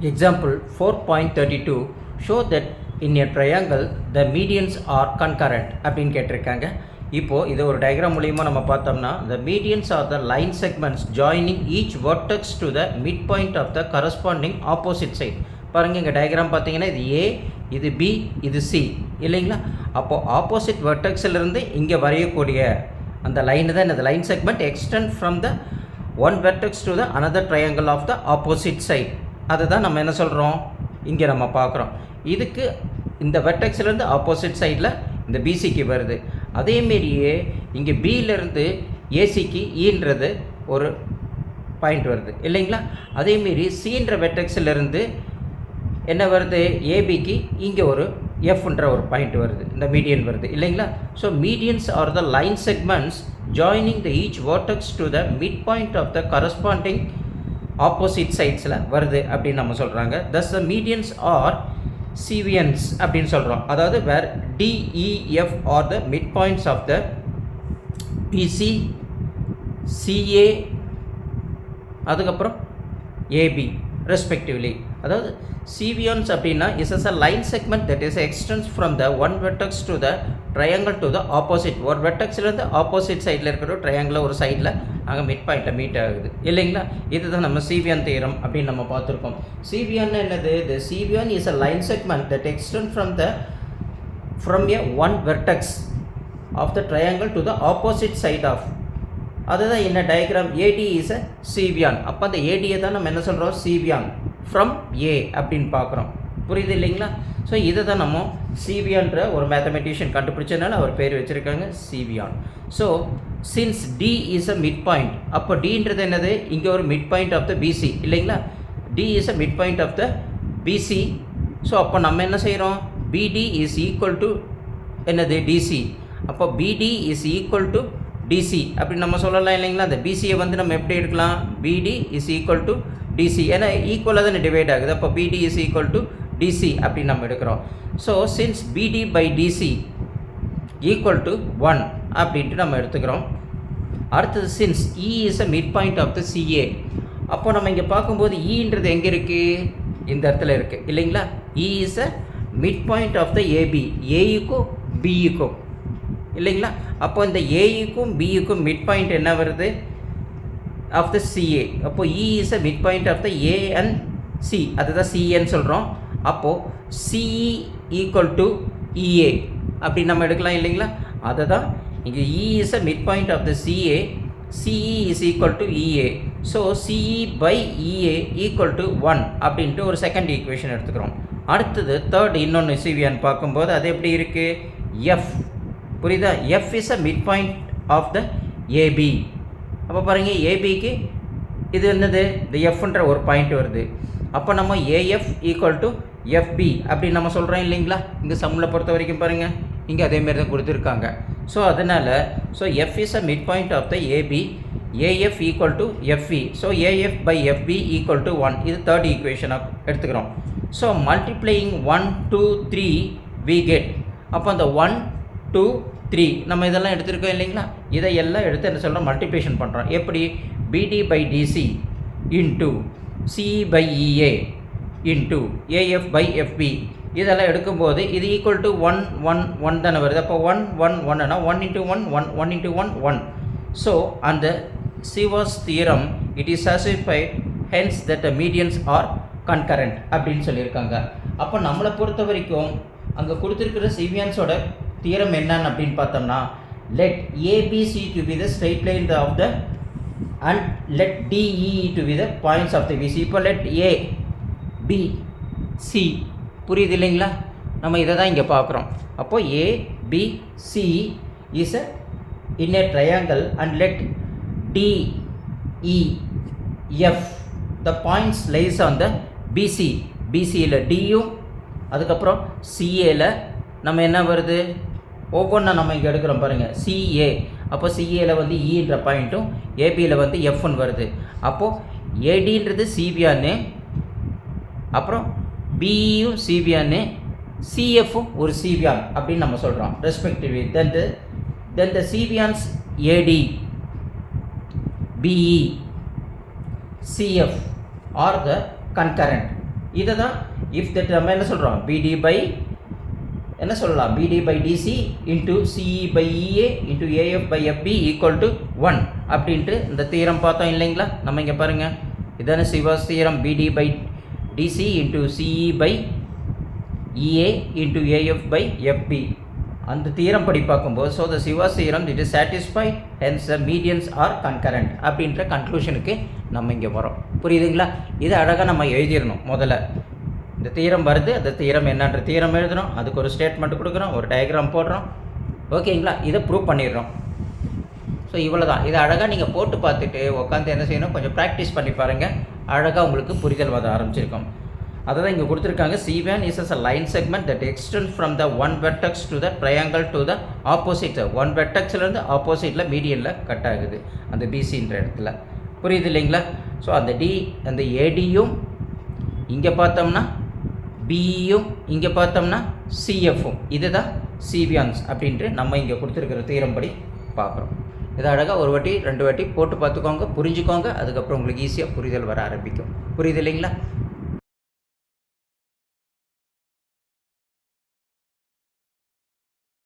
Example 4.32 show that in a triangle the medians are concurrent அப்படின்னு கேட்டிருக்காங்க. இப்போது இதை ஒரு டயக்ராம் மூலியமாக நம்ம பார்த்தோம்னா the medians are the line segments joining each vertex to the mid point of the corresponding opposite side பாருங்கள் இங்கே டயக்ராம் பார்த்தீங்கன்னா இது ஏ இது பி இது சி இல்லைங்களா? அப்போது ஆப்போசிட் வர்டெக்ஸிலிருந்து இங்கே வரையக்கூடிய அந்த லைன் தான் இந்த line segment extend from the one vertex to the another triangle of the opposite side அதை தான் நம்ம என்ன சொல்கிறோம் இங்கே நம்ம பார்க்குறோம். இதுக்கு இந்த வெர்டெக்ஸ்லேருந்து ஆப்போசிட் சைடில் இந்த பிசிக்கு வருது. அதேமாரியே இங்கே பியிலேருந்து ஏசிக்கு ஈன்றது e ஒரு பாயிண்ட் வருது. இல்லைங்களா? அதேமாரி சீன்ற வெர்டெக்ஸிலிருந்து என்ன வருது? ஏபிக்கு இங்கே ஒரு எஃப்ன்ற ஒரு பாயிண்ட் வருது. இந்த மீடியன் வருது. இல்லைங்களா? So medians are the line segments joining the each vertex to the mid point of the corresponding opposite சைட்ஸில் வருது அப்படின்னு நம்ம சொல்கிறாங்க தஸ் த மீடியன்ஸ் ஆர் சிவியன்ஸ் அப்படின்னு சொல்கிறோம் அதாவது where DEF are the mid points of the BC CA அதுக்கப்புறம் ஏபி ரெஸ்பெக்டிவ்லி அதாவது cevians அப்படின்னா is as a line segment that is extends from the one vertex to the triangle to the opposite ஒரு வெட்டக்ஸ்லேருந்து opposite சைடில் இருக்கிற triangle ஒரு சைடில் அங்கே மிட் பாயிண்ட்டில் மீட் ஆகுது. இல்லைங்களா? இதுதான் நம்ம சிவியான் தீரம் அப்படின்னு நம்ம பார்த்துருக்கோம். சிவியான் என்னது? The cevian is a line segment that extend from the from a one vertex of the triangle to the opposite side of அதுதான் என்ன டயக்ராம் ஏடி இஸ் அ சிவியான் அப்போ அந்த ஏடியை தான் நம்ம என்ன சொல்கிறோம் சிவியான் ஃப்ரம் ஏ அப்படின்னு பார்க்குறோம். புரியுது இல்லைங்களா? ஸோ இதை தான் நம்ம சிவியான்ற ஒரு மேத்தமெட்டிஷியன் கண்டுபிடிச்சதுனால அவர் பேர் வச்சுருக்காங்க cevian so since D is a mid point அப்போ டின்றது என்னது? இங்கே ஒரு mid point of the BC இல்லைங்களா? D is a mid point of the BC so அப்போ நம்ம என்ன செய்கிறோம் பிடி இஸ் ஈக்குவல் டு என்னது? டிசி அப்போ BD is equal to DC அப்படின்னு நம்ம சொல்லலாம் இல்லைங்களா? அந்த பிசியை வந்து நம்ம எப்படி எடுக்கலாம்? பிடி இஸ் ஈக்குவல் டு டிசி ஏன்னா ஈக்குவலாக தானே டிவைட் ஆகுது. அப்போ BD is equal to DC அப்படின்னு நம்ம எடுக்கிறோம். So since BD by DC equal to one அப்படின்ட்டு நம்ம எடுத்துக்கிறோம். அடுத்தது since E is a mid point of the CA அப்போ நம்ம இங்கே பார்க்கும்போது e ஈன்றது எங்கே இருக்குது இந்த இடத்துல இருக்குது இல்லைங்களா? E is a mid point of the AB ஏயுக்கும் பியுக்கும் இல்லைங்களா? அப்போ இந்த ஏயுக்கும் பியுக்கும் மிட் பாயிண்ட் என்ன வருது? ஆஃப் த சிஏ அப்போ E is a mid point of the A and C அதுதான் சிஏன்னு சொல்கிறோம் அப்போது சிஇ ஈக்குவல் டு இஏ அப்படி நம்ம எடுக்கலாம் இல்லைங்களா? அதை தான் இங்கே E is a mid point of the CA CE is equal to EA so CE by EA equal to one அப்படின்ட்டு ஒரு செகண்ட் ஈக்குவேஷன் எடுத்துக்கிறோம். அடுத்தது தேர்ட் இன்னொன்று சிவியான்னு பார்க்கும்போது அது எப்படி இருக்குது எஃப் புரியுதா? F is a mid point of the AB அப்போ பாருங்கள் ஏபிக்கு இது என்னது? இந்த எஃப்ன்ற ஒரு பாயிண்ட் வருது. அப்போ நம்ம ஏஎஃப் ஈக்குவல் டு எஃப்பி அப்படின்னு நம்ம சொல்கிறோம் இல்லைங்களா? இங்கே சம்மில் பொறுத்த வரைக்கும் பாருங்கள் இங்கே அதேமாரி தான் கொடுத்துருக்காங்க. ஸோ அதனால் so F is a mid point of the AB AF equal to FE so AF by FB equal to one இது தேர்ட் ஈக்குவேஷனாக எடுத்துக்கிறோம். So multiplying one two three we get அப்போ அந்த ஒன் டூ த்ரீ நம்ம இதெல்லாம் எடுத்திருக்கோம் இல்லைங்களா? இதையெல்லாம் எடுத்து என்ன சொல்கிறோம் மல்டிப்ளிகேஷன் பண்ணுறோம் எப்படி? BD by DC into C by EA into AF by FB இதெல்லாம் எடுக்கும்போது இது equal to one one one தானே வருது. அப்போ one one ஒன்னுனா one into one one one into one one so அந்த Ceva's theorem it is satisfied hence that the medians are concurrent அப்படின்னு சொல்லியிருக்காங்க. அப்போ நம்மளை பொறுத்த வரைக்கும் அங்கே கொடுத்துருக்கிற சிவியன்ஸோட தியரம் என்னன்னு அப்படின்னு பார்த்தோம்னா let ABC to be the straight line of the and let DE to be the points of the BC இப்போ லெட் ஏ பி சி புரியுது இல்லைங்களா? நம்ம இதை தான் இங்கே பார்க்குறோம். அப்போது A B C is a in a triangle and let DE F the points lies on the BC பிசியில் டியும் அதுக்கப்புறம் சிஏல நம்ம என்ன வருது? ஒவ்வொன்றா நம்ம இங்கே எடுக்கிறோம் பாருங்கள் சிஏ அப்போ சிஏல வந்து e இன்ற பாயிண்ட்டும் ஏபியில் வந்து எஃப்னு வருது. அப்போது ஏடின்றது சிபிஆர்னு அப்புறம் பிஇயும் சிபிஆர்னு சிஎஃப்பும் ஒரு சிபிஆர் அப்படின்னு நம்ம சொல்கிறோம் respectively then the then the cevians AD BE CF are the concurrent இதை தான் இஃப் தட் நம்ம என்ன சொல்கிறோம் பிடி பை என்ன சொல்லலாம்? BD by DC into CE by EA into AF by FB equal to one அப்படின்ட்டு இந்த தீரம் பார்த்தோம் இல்லைங்களா? நம்ம இங்கே பாருங்கள் இதான Ceva's theorem BD by DC into CE by EA into AF by FB அந்த தீரம் படி பார்க்கும்போது so the Ceva theorem it is satisfied hence the medians are concurrent அப்படின்ற கன்க்ளூஷனுக்கு நம்ம இங்கே வரோம் புரியுதுங்களா? இதை அழகாக நம்ம எழுதிடணும் முதல்ல. இந்த தீரம் வருது அந்த தீரம் என்னன்ற தீரம் எழுதுகிறோம் அதுக்கு ஒரு ஸ்டேட்மெண்ட் கொடுக்குறோம் ஒரு டயக்ராம் போடுறோம். ஓகேங்களா இதை ப்ரூவ் பண்ணிடுறோம். ஸோ இவ்வளோ தான் இதை அழகாக நீங்கள் போட்டு பார்த்துட்டு உட்காந்து என்ன செய்யணும்? கொஞ்சம் ப்ராக்டிஸ் பண்ணி பாருங்கள் அழகாக உங்களுக்கு புரிதல் வர ஆரம்பிச்சிருக்கும். அதை தான் இங்கே கொடுத்துருக்காங்க. C1 is as a line segment that extends from the one vertex to the triangle to the opposite one வெட்டக்ஸ்லேருந்து ஆப்போசிட்டில் மீடியனில் கட் ஆகுது. அந்த பிசின்ற இடத்துல. புரியுது இல்லைங்களா? ஸோ அந்த டி அந்த ஏடியும் இங்கே பார்த்தோம்னா பிஇயும் இங்கே பார்த்தோம்னா சிஎஃப்பும் இதுதான் சிவியான்ஸ் அப்படின்ட்டு நம்ம இங்கே கொடுத்துருக்கிற தீரம்படி பார்க்குறோம். இதை அழகாக ஒரு வாட்டி ரெண்டு வாட்டி போட்டு பார்த்துக்கோங்க புரிஞ்சுக்கோங்க அதுக்கப்புறம் உங்களுக்கு ஈஸியாக புரிதல் வர ஆரம்பிக்கும். புரியுது இல்லைங்களா?